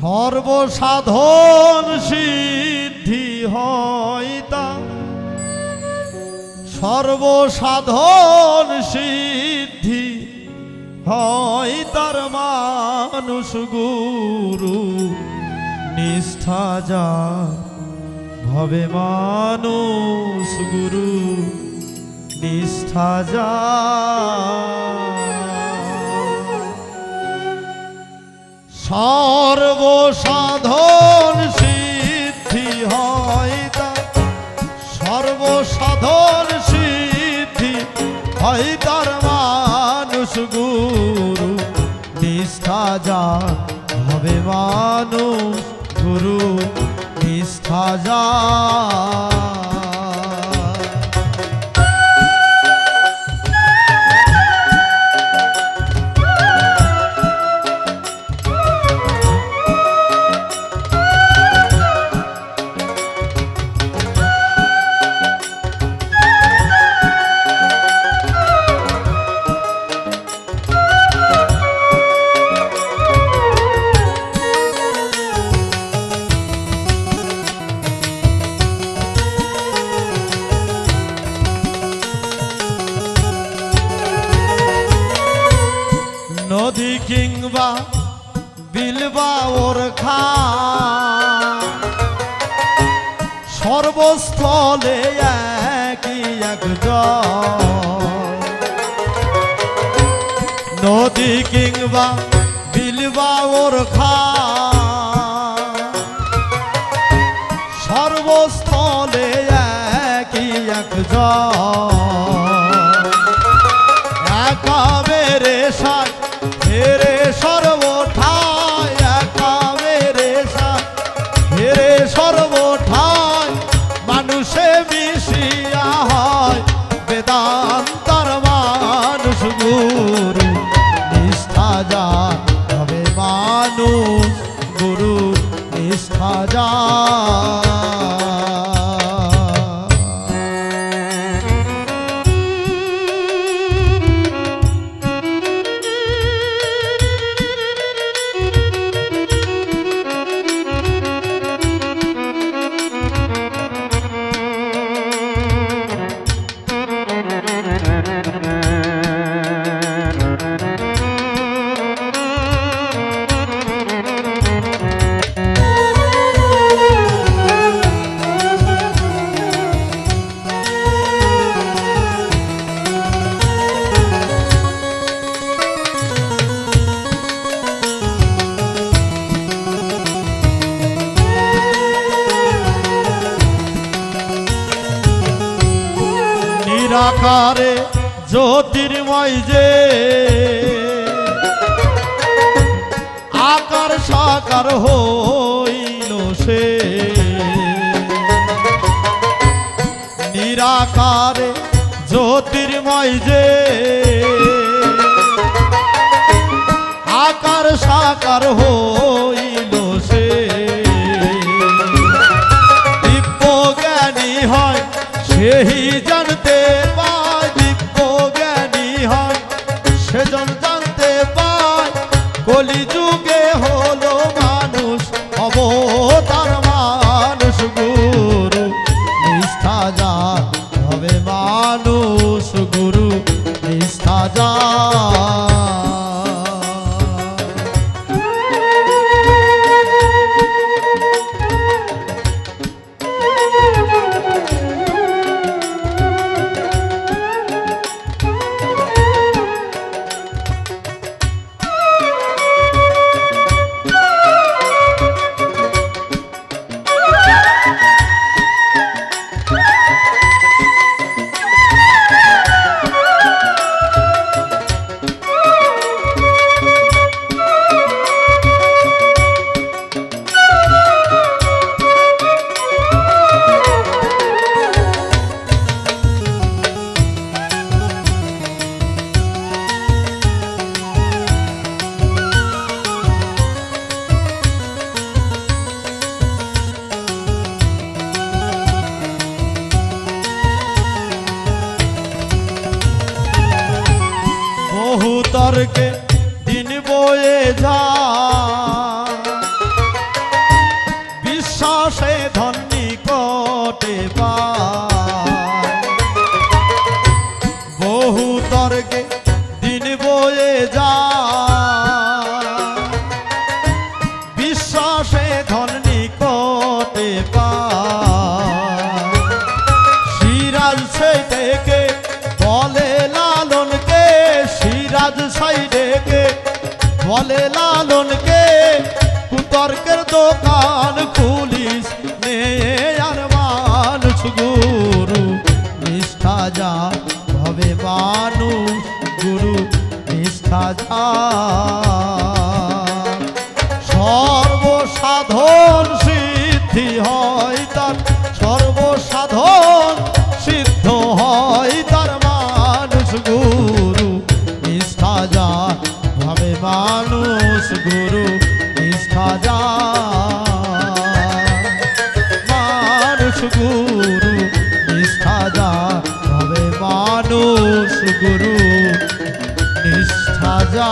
সর্বসাধন সিদ্ধি হয় তা। সর্বসাধন সিদ্ধি হয় তার মানুষ গুরু। নিষ্ঠা যা ভবে মানুষ গুরু। নিষ্ঠা যা সর্বসাধন সিদ্ধি হয় তা। সর্বসাধন সিদ্ধি হয় তার মানুষ গুরু। নিষ্ঠা যা হবে মানুষ গুরু। নিষ্ঠা যা নদী কিংবা বিলবা ওর খা সর্বস্থলে একই এক নদী কিংবা বিলবা ওর খা গুরু নিষ্ঠা হবে মানুষ গুরু নিষ্ঠা যান নিরাকারে জ্যোতির্ময় যে। আকার সাকার হইল সে। নিরাকারে জ্যোতির্ময় যে। আকার সাকার হইল বহু তর্কে দিন বয়ে যা বিশ্বাসে ধন নিকটে পা বহু তর্কে বলে লালনকে কুতর্কের দোকান খুলিস নে গুরু নিষ্ঠা যা হবে মানুষ গুরু নিষ্ঠা যা। মানুষ গুরু নিষ্ঠা যা মানুষ গুরু নিষ্ঠা যা তবে মানুষ গুরু নিষ্ঠা যা